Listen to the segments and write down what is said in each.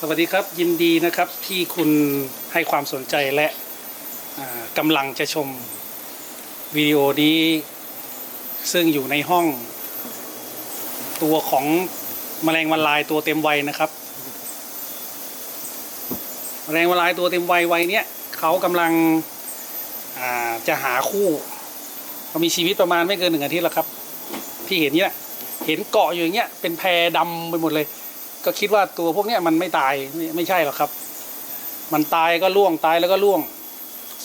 สวัสดีครับยินดีนะครับที่คุณให้ความสนใจและกำลังจะชมวิดีโอนี้ ซึ่งอยู่ในห้อง ตัวของแมลงวันลายตัวเต็มวัยนะครับแมลงวันลายตัวเต็มวัยวัยเนี้ยเขากำลังจะหาคู่เขามีชีวิตประมาณไม่เกินหนึ่งอาทิตย์แล้วครับ ที่เห็นนี้ยเห็นเกาะอยู่อย่างเงี้ยเป็นแพดำไปหมดเลย ก็คิดว่าตัวพวกเนี้ยมันไม่ตายไม่ไม่ใช่หรอกครับ มันตายก็ล่วงตายแล้วก็ล่วง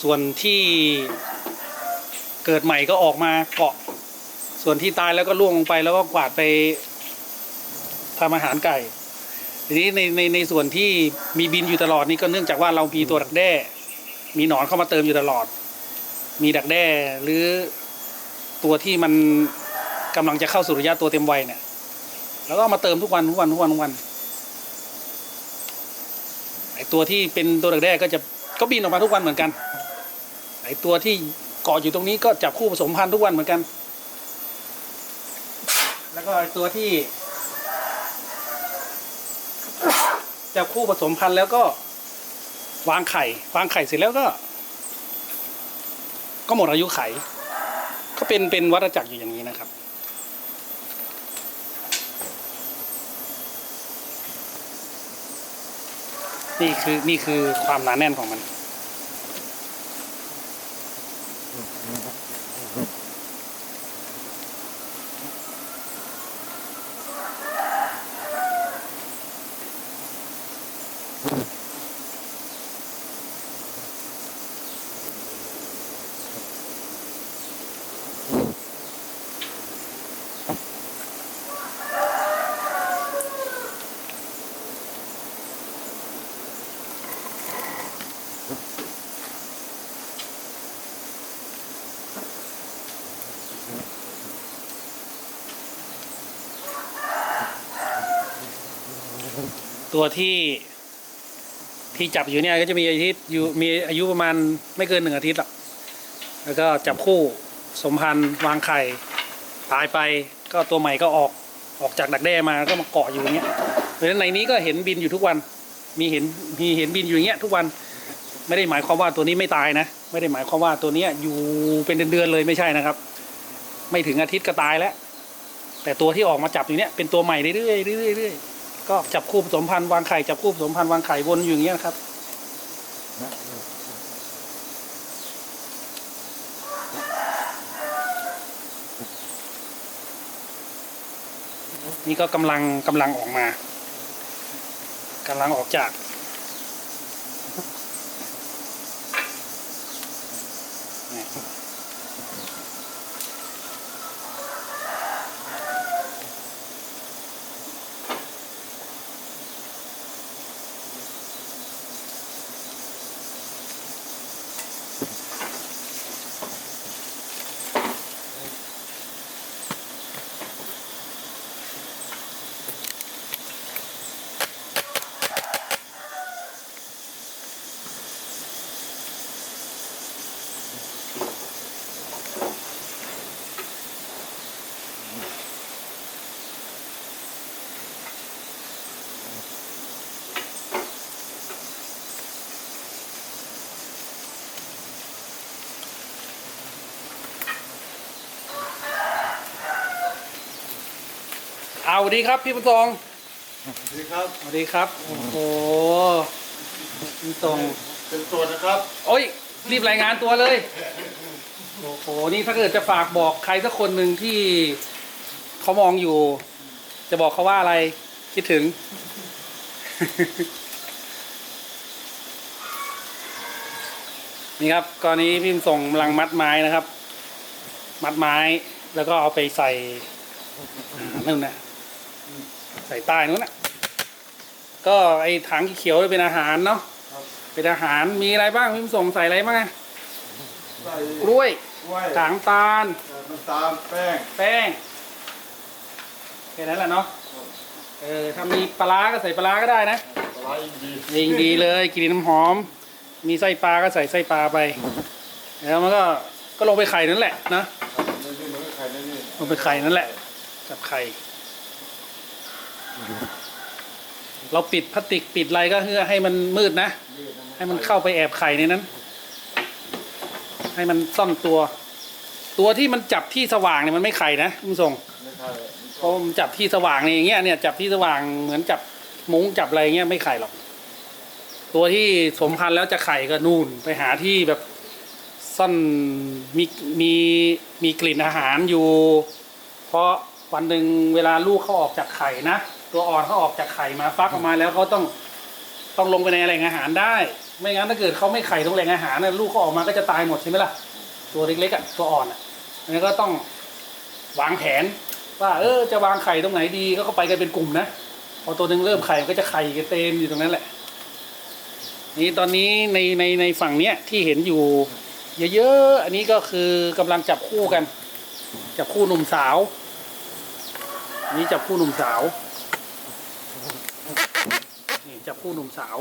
ส่วนที่เกิดใหม่ก็ออกมาเกาะ ส่วนที่ตายแล้วก็ล่วงลงไปแล้วก็กวาดไปทำอาหารไก่ทีนี้ในในในส่วนที่มีบินอยู่ตลอดนี่ก็เนื่องจากว่าเรามีตัวดักแด้ มีหนอนเข้ามาเติมอยู่ตลอด มีดักแด้ หรือตัวที่มันกำลังจะเข้าสู่ระยะตัวเต็มวัยเนี่ย แล้วก็มาเติมทุกวันทุกวันทุกวันทุกวัน ไอตัวที่เป็นตัวดักแด้ก็จะก็บินออกมาทุกวันเหมือนกัน ไอตัวที่เกาะอยู่ตรงนี้ก็จับคู่ผสมพันธุ์ทุกวันเหมือนกัน แล้วก็ไอตัวที่จับคู่ผสมพันธุ์แล้วก็วางไข่ วางไข่เสร็จแล้วก็ ก็หมดอายุไข่ ก็เป็นเป็นวัฏจักรอยู่อย่างนี้นะครับ นี่คือนี่คือความหนาแน่นของมัน ตัวที่ที่จับอยู่เนี่ยก็จะมีอาทิตย์อยู่มีอายุประมาณไม่เกินหนึ่งอาทิตย์หรอกแล้วก็จับคู่สมพันธ์วางไข่ตายไปก็ตัวใหม่ก็ออกออกจากดักแด้มาก็มาเกาะอยู่อย่างเงี้ยเพราะฉะนั้นในนี้ก็เห็นบินอยู่ทุกวัน มีเห็นมีเห็นบินอยู่อย่างเงี้ยทุกวันไม่ได้หมายความว่าตัวนี้ไม่ตายนะ ไม่ได้หมายความว่าตัวนี้อยู่เป็นเดือนๆเลยไม่ใช่นะครับ ไม่ถึงอาทิตย์ก็ตายแล้ว แต่ตัวที่ออกมาจับอยู่เนี้ยเป็นตัวใหม่เรื่อยๆเรื่อยๆ ก็จับคู่ผสมพันธุ์วางไข่จับคู่ผสมพันธุ์วางไข่วนอยู่อย่างเงี้ยนะครับนี่ก็กำลังกำลังออกมากำลังออกจากเวัสดีครับพี่บุญทรงสวัสดีครับสวัสดีครับ โอ้โหพี่บุญทรงเป็นตัวนะครับ โอ้ย รีบรายงานตัวเลย โอ้โห นี่ถ้าเกิดจะฝากบอกใครสักคนหนึ่งที่เขามองอยู่ จะบอกเขาว่าอะไร คิดถึง นี่ครับกรณีพิมพ์ส่งกำลังมัดไม้นะครับ มัดไม้แล้วก็เอาไปใส่อ่านั่นนะ ใส่ใต้นู้นนะก็ไอ้ถังเขียวๆเป็นอาหารเนาะครับเป็นอาหารมีอะไรบ้างพิมพ์ส่งใส่อะไรบ้างอะใส่กล้วยกล้วยถางตาลน้ำตาลแป้งแป้งแค่นั้นแหละเนาะเออถ้ามีปลาร้าก็ใส่ปลาร้าก็ได้นะปลาร้าอินดียิงดีเลยกลิ่นน้ำหอม มีไส้ปลาก็ใส่ไส้ปลาไป แล้วมันก็ก็ลงไปไข่นั่นแหละนะครับในนี่เหมือนกับไข่ในนี่ลงไปไข่นั่นแหละกับไข่ เราปิดพลาสติกปิดอะไรก็เพื่อให้มันมืดนะ ให้มันเข้าไปแอบไข่ในนั้น ให้มันซ่อนตัว ตัวที่มันจับที่สว่างเนี่ยมันไม่ไข่นะคุณผู้ชมไม่ใช่เพราะมันจับที่สว่างเนี่ยอย่างเงี้ยเนี่ยจับที่สว่างเหมือนจับมุ้งจับอะไรเงี้ยไม่ไข่หรอก ตัวที่สมพันธุ์แล้วจะไข่ก็นู่นไปหาที่แบบซ่อนมีมีมีกลิ่นอาหารอยู่ เพราะวันหนึ่งเวลาลูกเขาออกจากไข่นะ ตัวอ่อนเขาออกจากไข่มาฟักออกมาแล้วเขาต้องต้องลงไปในแหล่งอาหารได้ ไม่งั้นถ้าเกิดเขาไม่ไข่ตรงแหล่งอาหารนะลูกเขาออกมาก็จะตายหมดใช่ไหมล่ะตัวเล็กๆอะตัวอ่อนอะอันนี้ก็ต้องวางแผนว่าเออจะวางไข่ตรงไหนดีก็เขาไปกันเป็นกลุ่มนะพอตัวหนึ่งเริ่มไข่มันก็จะไข่กันเต็มอยู่ตรงนั้นแหละ นี่ตอนนี้ในในในฝั่งเนี้ยที่เห็นอยู่ เยอะๆอันนี้ก็คือกำลังจับคู่กัน จับคู่หนุ่มสาว นี้จับคู่หนุ่มสาว จับคู่หนุ่มสาว